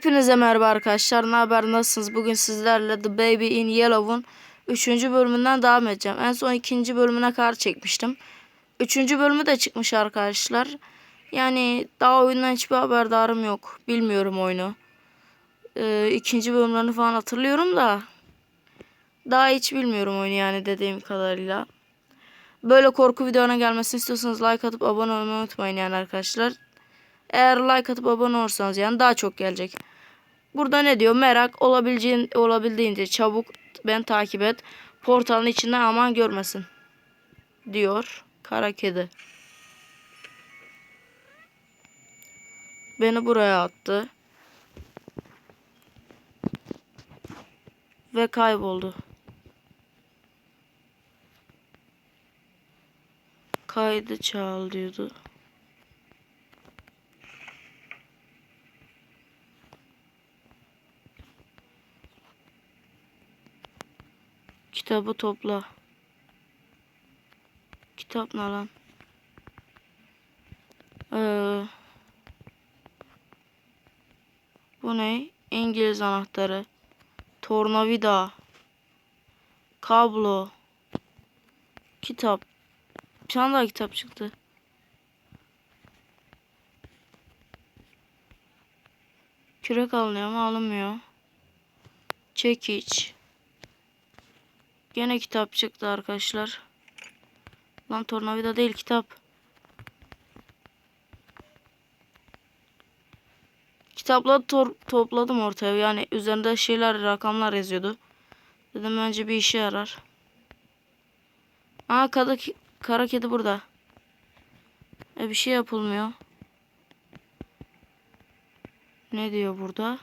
Hepinize merhaba arkadaşlar. Ne haber? Nasılsınız? Bugün sizlerle The Baby in Yellow'un 3. bölümünden devam edeceğim. En son 2. bölümüne kadar çekmiştim. 3. bölümü de çıkmış arkadaşlar. Yani daha oyundan hiçbir haberdarım yok. Bilmiyorum oyunu. Ee, ikinci bölümlerini falan hatırlıyorum da. Daha hiç bilmiyorum oyunu yani dediğim kadarıyla. Böyle korku videolarına gelmesini istiyorsanız like atıp abone olmayı unutmayın yani arkadaşlar. Eğer like atıp abone olursanız yani daha çok gelecek. Burada ne diyor? Merak olabileceğin olabildiğince çabuk ben takip et. Portalın içinden aman görmesin. Diyor kara kedi. Beni buraya attı. Ve kayboldu. Kaydı çal diyordu. Kitabı topla. Kitap ne lan? Ee, bu ne? İngiliz anahtarı. Tornavida. Kablo. Kitap. Bir tane daha kitap çıktı. Kürek alınıyor mu? Alınmıyor. Çekiç. Gene kitap çıktı arkadaşlar. Lan tornavida değil kitap. Kitapları topladım ortaya. Yani üzerinde şeyler, rakamlar yazıyordu. Dedim önce bir işe yarar. Aa kada kara kedi burada. E bir şey yapılmıyor. Ne diyor burada?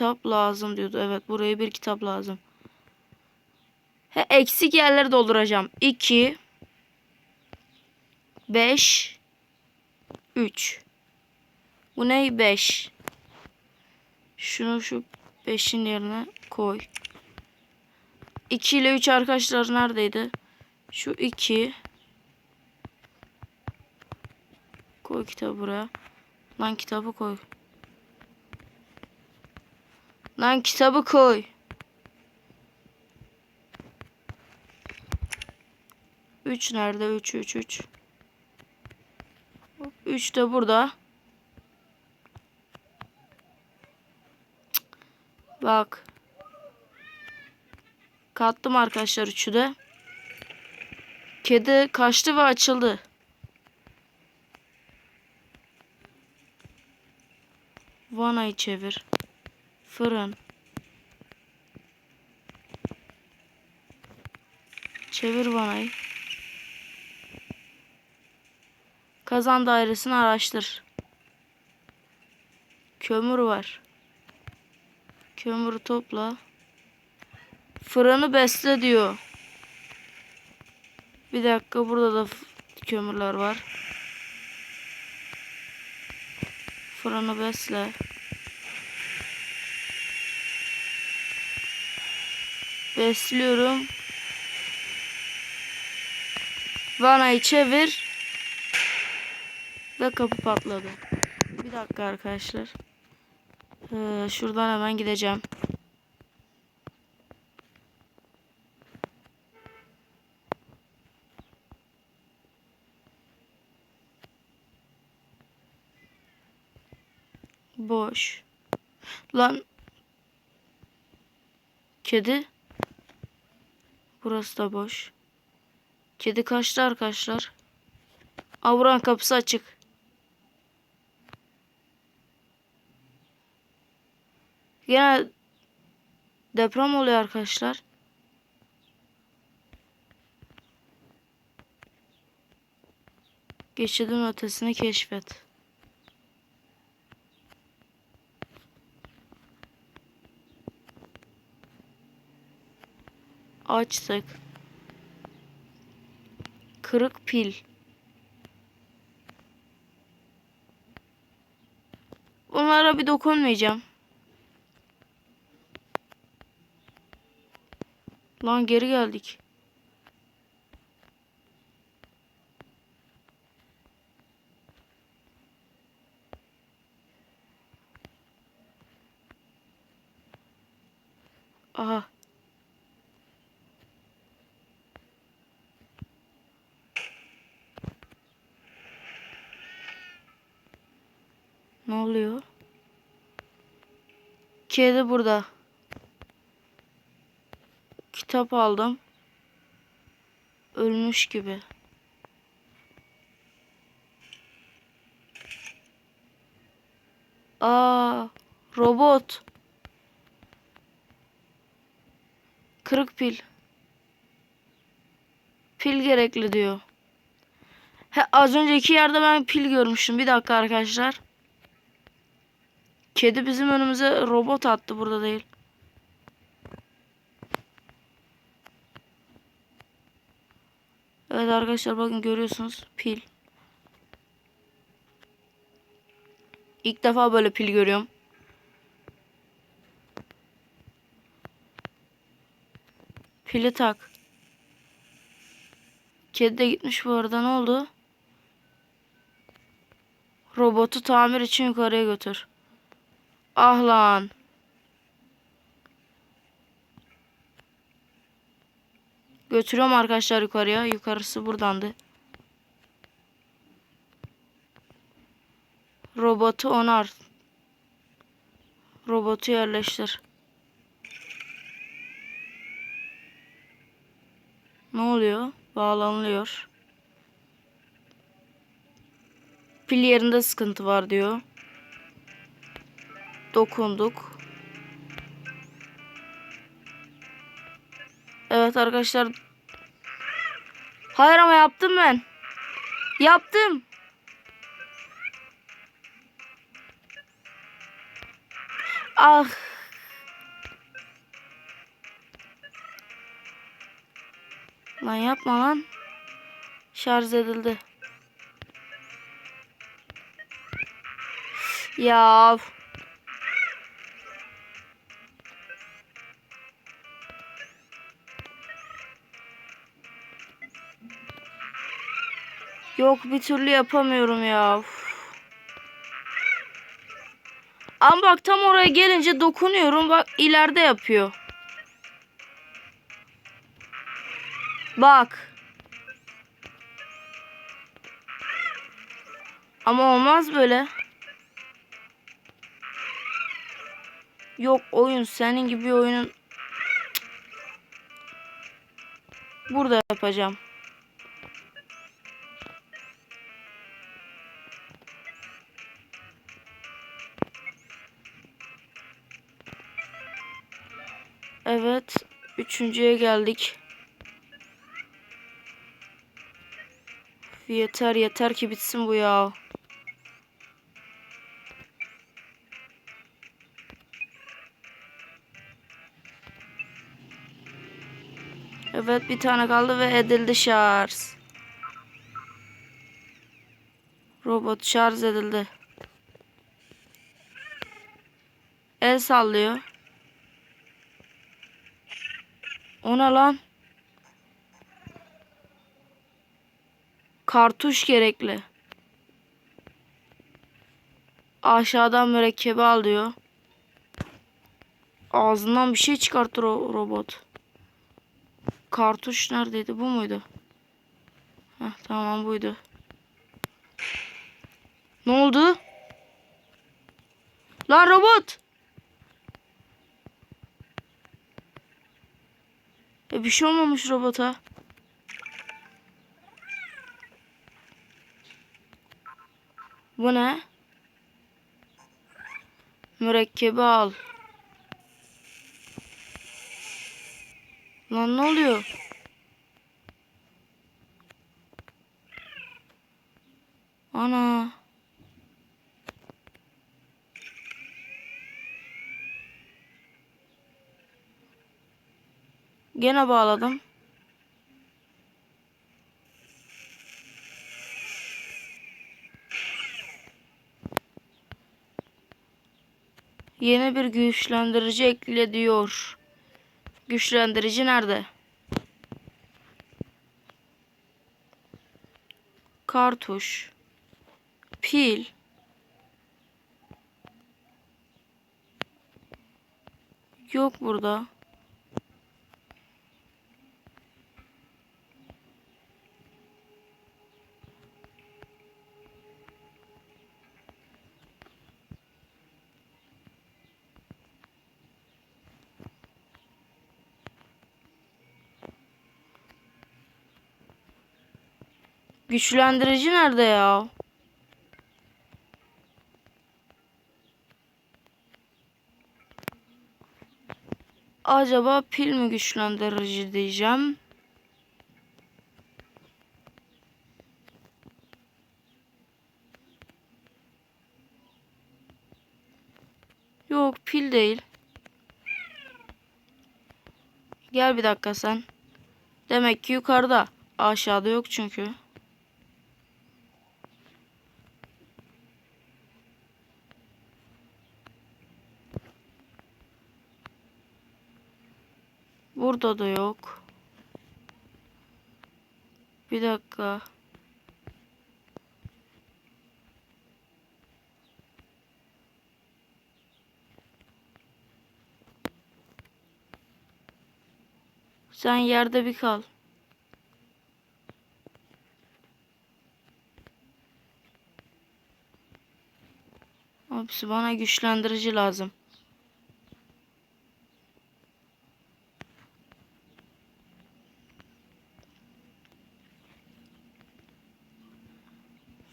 Kitap lazım diyordu. Evet buraya bir kitap lazım. He, eksik yerleri dolduracağım. 2 5 3 Bu ne? 5 Şunu şu 5'in yerine koy. 2 ile 3 arkadaşlar neredeydi? Şu 2 Koy kitabı buraya. Lan kitabı koy. Lan kitabı koy. Üç nerede? Üç, üç, üç. Üç de burada. Bak. Kattım arkadaşlar üçü de. Kedi kaçtı ve açıldı. Vanayı çevir. Fırın. Çevir vanayı. Kazan dairesini araştır. Kömür var. Kömürü topla. Fırını besle diyor. Bir dakika burada da kömürler var. Fırını besle. Besliyorum. Vanayı çevir. Ve kapı patladı. Bir dakika arkadaşlar. Ee, şuradan hemen gideceğim. Boş. Lan. Kedi. Burası da boş. Kedi kaçtı arkadaşlar. Buranın kapısı açık. Yine deprem oluyor arkadaşlar. Geçidin ötesini keşfet. açtık. Kırık pil. Bunlara bir dokunmayacağım. Lan geri geldik. Aha. Kedi burada. Kitap aldım. Ölmüş gibi. Aa, robot. Kırık pil. Pil gerekli diyor. He, az önceki yerde ben pil görmüştüm. Bir dakika arkadaşlar. Kedi bizim önümüze robot attı burada değil. Evet arkadaşlar bakın görüyorsunuz pil. İlk defa böyle pil görüyorum. Pili tak. Kedi de gitmiş bu arada ne oldu? Robotu tamir için yukarıya götür. Ah lan. Götürüyorum arkadaşlar yukarıya. Yukarısı buradandı. Robotu onar. Robotu yerleştir. Ne oluyor? Bağlanılıyor. Pil yerinde sıkıntı var diyor. Dokunduk. Evet arkadaşlar. Hayır ama yaptım ben. Yaptım. Ah. Lan yapma lan. Şarj edildi. Ya. Yok bir türlü yapamıyorum ya. Uf. Ama bak tam oraya gelince dokunuyorum. Bak ileride yapıyor. Bak. Ama olmaz böyle. Yok oyun senin gibi oyunun burada yapacağım. Evet, üçüncüye geldik. Yeter yeter ki bitsin bu ya. Evet bir tane kaldı ve edildi şarj. Robot şarj edildi. El sallıyor. O ne lan? Kartuş gerekli. Aşağıdan mürekkebi al diyor. Ağzından bir şey çıkartır o robot. Kartuş neredeydi? Bu muydu? Heh, tamam buydu. Ne oldu? Lan robot! E bir şey olmamış robota. Bu ne? Mürekkebi al. Lan ne oluyor? Ana. Gene bağladım. Yeni bir güçlendirici ekle diyor. Güçlendirici nerede? Kartuş. Pil. Yok burada. Güçlendirici nerede ya? Acaba pil mi güçlendirici diyeceğim. Yok pil değil. Gel bir dakika sen. Demek ki yukarıda. Aşağıda yok çünkü. Burada da yok. Bir dakika. Sen yerde bir kal. Hepsi bana güçlendirici lazım.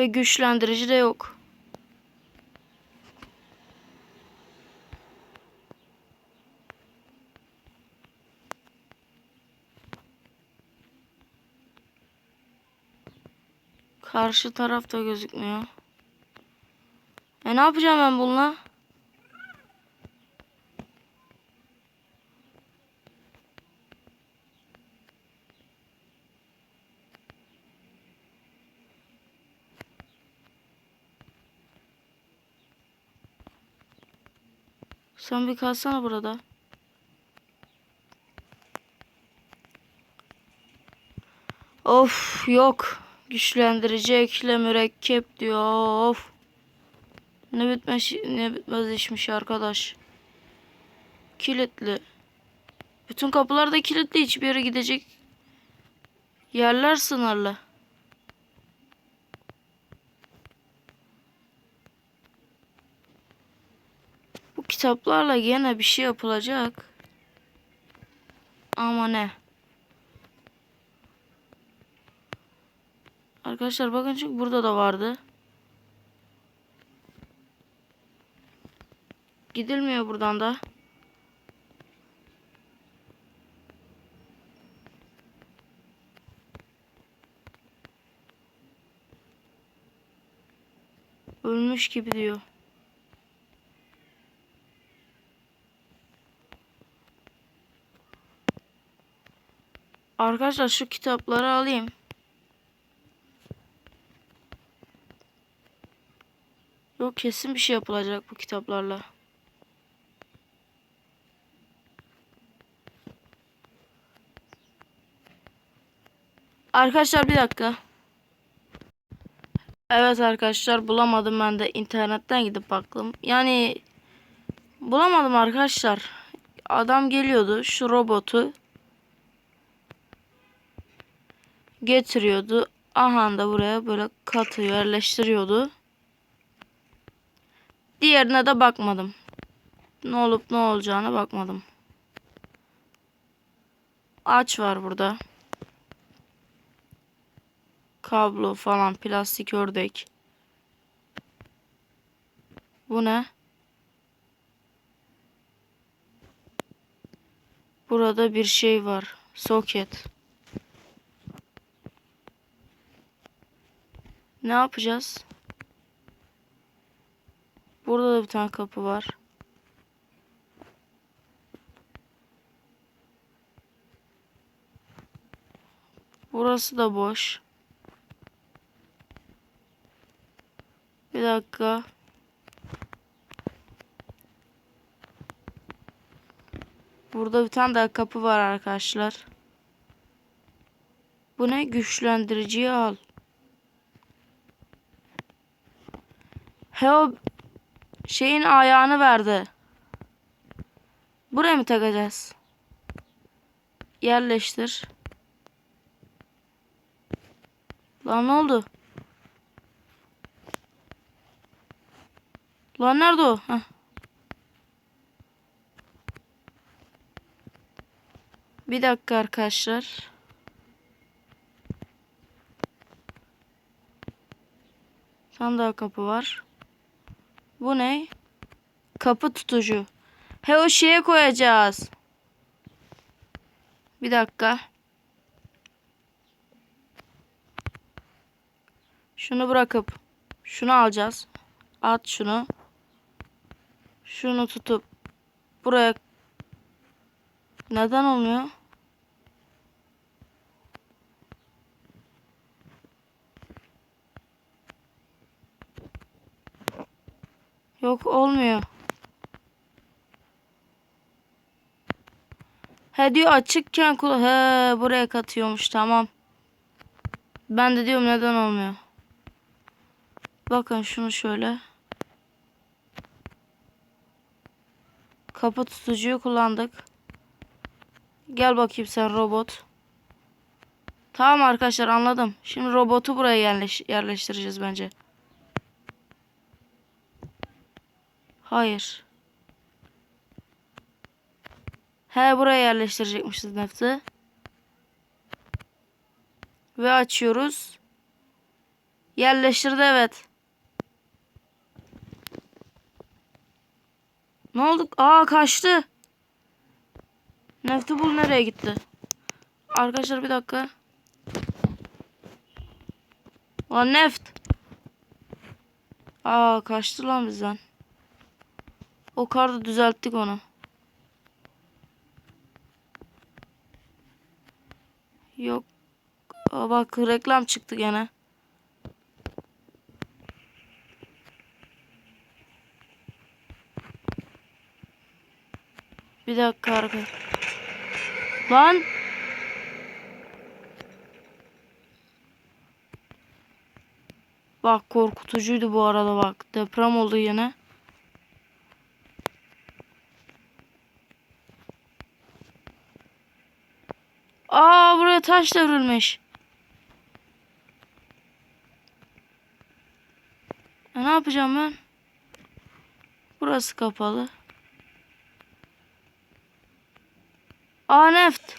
Ve güçlendirici de yok. Karşı tarafta gözükmüyor. E ne yapacağım ben bununla? Sen bir kalsana burada. Of yok. Güçlendirici ekle mürekkep diyor. Of. Ne bitmez ne bitmez işmiş arkadaş. Kilitli. Bütün kapılar da kilitli. Hiçbir yere gidecek yerler sınırlı. Bu kitaplarla yine bir şey yapılacak. Ama ne? Arkadaşlar bakın çünkü burada da vardı. Gidilmiyor buradan da. Ölmüş gibi diyor. Arkadaşlar şu kitapları alayım. Yok kesin bir şey yapılacak bu kitaplarla. Arkadaşlar bir dakika. Evet arkadaşlar bulamadım ben de internetten gidip baktım. Yani bulamadım arkadaşlar. Adam geliyordu şu robotu getiriyordu. Aha da buraya böyle katı yerleştiriyordu. Diğerine de bakmadım. Ne olup ne olacağına bakmadım. Aç var burada. Kablo falan plastik ördek. Bu ne? Burada bir şey var. Soket. Ne yapacağız? Burada da bir tane kapı var. Burası da boş. Bir dakika. Burada bir tane daha kapı var arkadaşlar. Bu ne? Güçlendiriciyi al. He o şeyin ayağını verdi. Buraya mı takacağız? Yerleştir. Lan ne oldu? Lan nerede o? Heh. Bir dakika arkadaşlar. tane daha kapı var. Bu ne? Kapı tutucu. He o şeye koyacağız. Bir dakika. Şunu bırakıp şunu alacağız. At şunu. Şunu tutup buraya neden olmuyor? Yok olmuyor. He diyor açıkken kula he buraya katıyormuş tamam. Ben de diyorum neden olmuyor. Bakın şunu şöyle. Kapı tutucuyu kullandık. Gel bakayım sen robot. Tamam arkadaşlar anladım. Şimdi robotu buraya yerleş yerleştireceğiz bence. Hayır. He buraya yerleştirecekmişiz nefti. Ve açıyoruz. Yerleştirdi evet. Ne oldu? Aa kaçtı. Nefti bul nereye gitti? Arkadaşlar bir dakika. Lan neft. Aa kaçtı lan bizden. O karda düzelttik onu. Yok. Aa, bak reklam çıktı gene. Bir dakika arkadaşlar. Lan. Bak korkutucuydu bu arada bak. Deprem oldu yine. Buraya taş devrilmiş. E, ne yapacağım ben? Burası kapalı. Aa neft.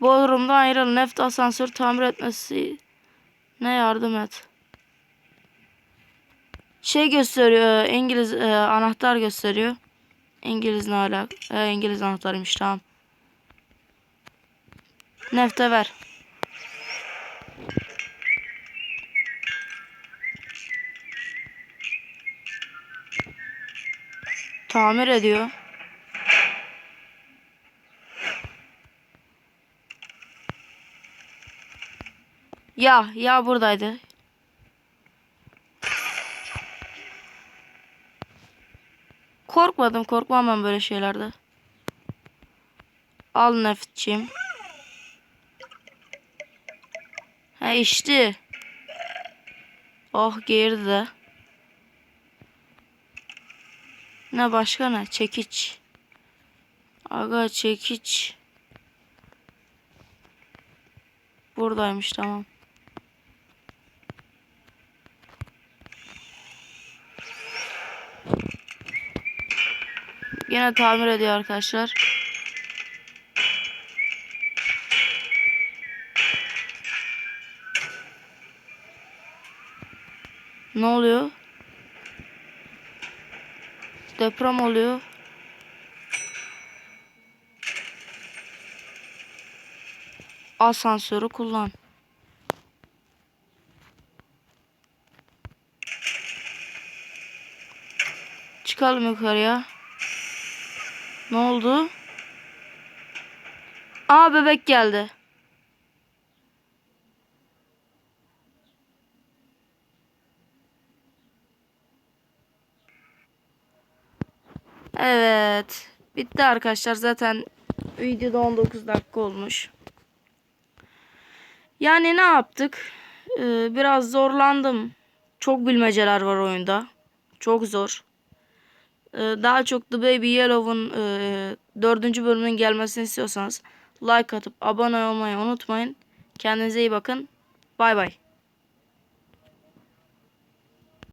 Bodrum'da ayrıl. Neft asansör tamir etmesi ne yardım et. Şey gösteriyor. İngiliz e, anahtar gösteriyor. İngiliz ne alak? E, İngiliz anahtarıymış tamam. Nefte ver. Tamir ediyor. Ya, ya buradaydı. Korkmadım, korkmam ben böyle şeylerde. Al neftçim. He içti. Oh girdi. Ne başka ne? Çekiç. Aga çekiç. Buradaymış tamam. Yine tamir ediyor arkadaşlar. Ne oluyor? Deprem oluyor. Asansörü kullan. Çıkalım yukarıya. Ne oldu? Aa bebek geldi. Evet. Bitti arkadaşlar. Zaten videoda 19 dakika olmuş. Yani ne yaptık? Ee, biraz zorlandım. Çok bilmeceler var oyunda. Çok zor. Ee, daha çok The Baby Yellow'un e, dördüncü bölümünün gelmesini istiyorsanız like atıp abone olmayı unutmayın. Kendinize iyi bakın. Bay bay.